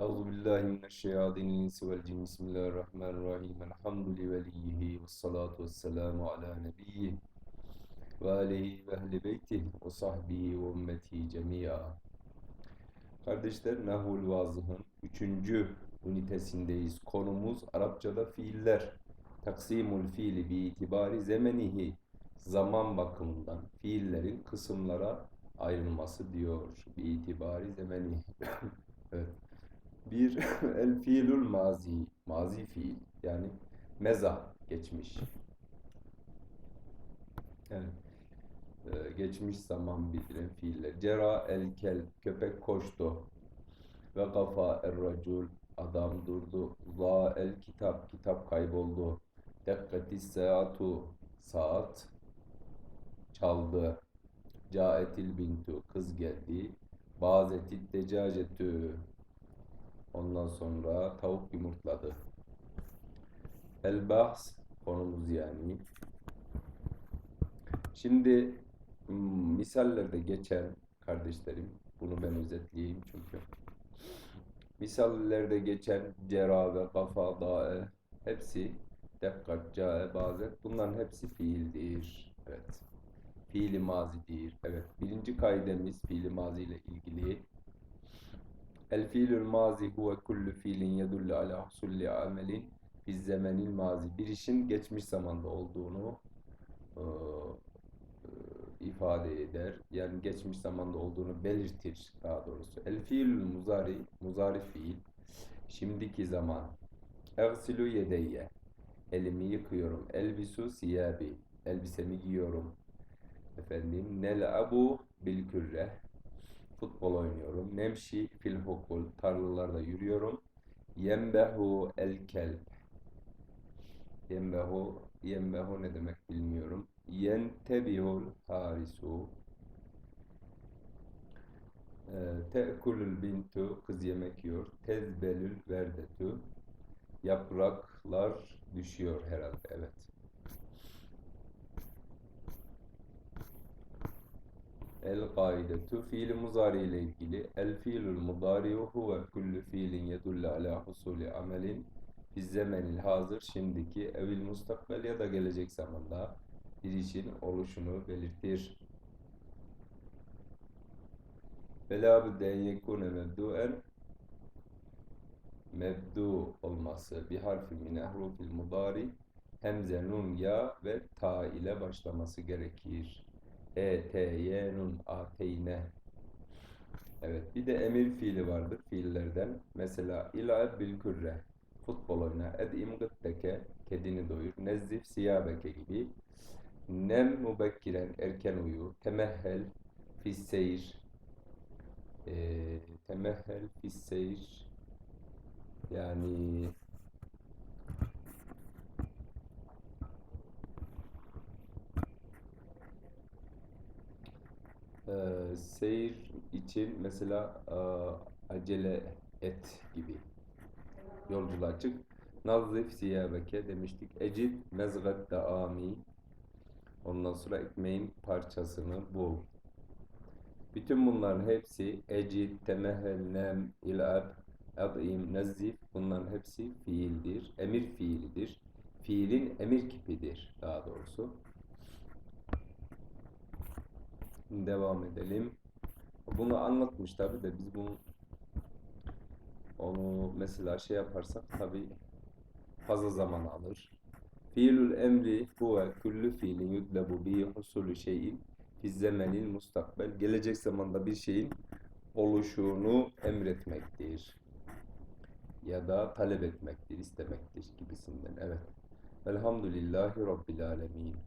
Euzu billahi mineşşeytanirracim vel. Bismillahirrahmanirrahim. Elhamdü liveliyhi ve salatu vesselamu ala nebiyyi ve alihi ve ehli beytihi ve sahbihi ve ümmetihi cemia. Kardeşler, Nahul Vazıh'ın 3. ünitesindeyiz. Konumuz Arapçada fiiller. Taksimul fiili bi itibari zemenihi. Zaman bakımından fiillerin kısımlara ayrılması diyor. Bi itibari zemenihi. Evet. Bir el fiilul mazi, mazi fiil yani meza geçmiş. Yani e, geçmiş zaman bildiren fiiller. Cera el kel köpek koştu. Ve kafa er racul adam durdu. Za el kitap kitap kayboldu. Dekkati saatu saat çaldı. Caetil bintu kız geldi. Bazetit decacetü Ondan sonra tavuk yumurtladı. El bahs konumuz yani. Şimdi hmm, misallerde geçen kardeşlerim bunu ben özetleyeyim çünkü. Misallerde geçen cera ve kafa, dae hepsi dekkat, cae, bazen bunların hepsi fiildir. Evet. Fiili mazidir. Evet. Birinci kaidemiz fiili mazi ile ilgili. El fiilül mazi huve kullu fiilin yedullu ala husulli amelin fi zemenil mazi. Bir işin geçmiş zamanda olduğunu e, e, ifade eder. Yani geçmiş zamanda olduğunu belirtir daha doğrusu. El fiilül muzari, muzari fiil. Şimdiki zaman. Evsilu yedeyye. Elimi yıkıyorum. Elbisu siyabi. Elbisemi giyiyorum. Efendim. Nel'abu bil kürre futbol oynuyorum. Nemşi fil hukul tarlalarda yürüyorum. Yembehu el kelb. Yembehu yembehu ne demek bilmiyorum. Yentebihul harisu. Ee, Te'kulül bintu kız yemek yiyor. Tezbelül verdetu. Yapraklar düşüyor herhalde. Evet. El kaidetu fiil muzari ile ilgili. El fiilul mudari'u huve kullu fiilin yedullu ala husuli amelin fi zemenil hazır şimdiki evil mustakbel ya da gelecek zamanda bir işin oluşunu belirtir. Ve la budde en yekune mebduen mebdu olması bir harfi min ehrufil mudari hemze, nun, ya ve ta ile başlaması gerekir. E, T, Y, Nun, A, Teyne. Evet. Bir de emir fiili vardır fiillerden. Mesela ila'eb bil kürre. Futbol oyna. Ed'im gıtteke. Kedini doyur. Nezzif siyabeke gibi. Nem mubekkiren. Erken uyu. Temehhel fisseyir. E, temehhel fisseyir. Yani e, seyir için mesela e, acele et gibi yolculuğa çık. Nazif siyabeke demiştik. Ecid mezgat ami ondan sonra ekmeğin parçasını bul. Bütün bunların hepsi ecid, temehel, nem, ilab, ad'im, nazif bunların hepsi fiildir. Emir fiilidir. Fiilin emir kipidir daha doğrusu. Devam edelim. Bunu anlatmış tabi de biz bunu onu mesela şey yaparsak tabi fazla zaman alır. Fiilül emri huve küllü fiilin yudlebu bi husulü şeyin fi zemenil mustakbel. Gelecek zamanda bir şeyin oluşunu emretmektir. Ya da talep etmektir, istemektir gibisinden. Evet. Elhamdülillahi Rabbil alemin.